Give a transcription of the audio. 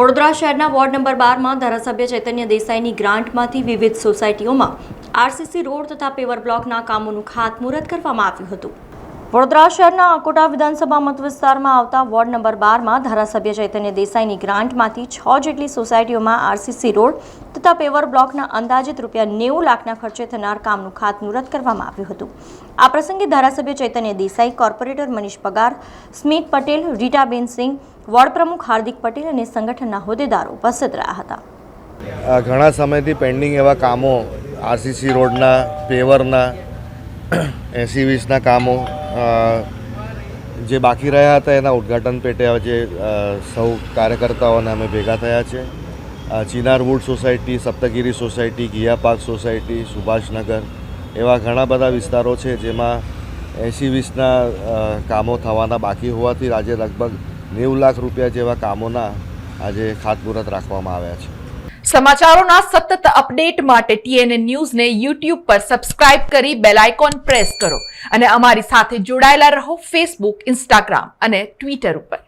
વડોદરા શહેરના ward number બારમાં ધારાસભ્ય ચૈતન્ય દેસાઈની ગ્રાન્ટમાંથી વિવિધ સોસાયટીઓમાં આરસીસી રોડ તથા પેવર બ્લોકના કામોનું ખાતમુહૂર્ત કરવામાં આવ્યું હતું. વડોદરા શહેરના અકોટા વિધાનસભા મતવિસ્તારમાં આવતા વોર્ડ નંબર બારમાં ધારાસભ્ય ચૈતન્ય દેસાઈની ગ્રાન્ટમાંથી છ જેટલી સોસાયટીઓમાં આરસીસી રોડ તથા પેવર બ્લોકના અંદાજિત રૂપિયા નેવું લાખના ખર્ચે થનાર કામનું ખાતમુહૂર્ત કરવામાં આવ્યું હતું. આ પ્રસંગે ધારાસભ્ય ચૈતન્ય દેસાઈ, કોર્પોરેટર મનીષ પગાર, સ્મિત પટેલ, રીટાબેન સિંહ વોર્ડ પ્રમુખ હાર્દિક પટેલ અને સંગઠનના હોદ્દેદારો ઉપસ્થિત રહ્યા હતા. ઘણા સમયથી પેન્ડિંગ એવા કામો આરસીસી રોડના પેવરના એસી વીસના કામો જે બાકી રહ્યા હતા એના ઉદ્ઘાટન પેટે અ, સૌ કાર્યકર્તાઓને અમે ભેગા થયા છે. Chinar wood society Saptagiri society ગિયા park society Subhashnagar એવા ઘણા બધા વિસ્તારો છે જેમાં એસી વીસના કામો થવાના બાકી હોવાથી આજે લગભગ નેવું લાખ રૂપિયા જેવા કામોના આજે ખાતમુહૂર્ત રાખવામાં આવ્યા છે. સમાચારોના સતત અપડેટ માટે ટીએનએ ન્યૂઝને યુટ્યુબ પર સબસ્ક્રાઇબ કરી બેલ આઇકોન પ્રેસ કરો અને અમારી સાથે જોડાયેલા રહો ફેસબુક, ઇન્સ્ટાગ્રામ અને ટ્વિટર ઉપર.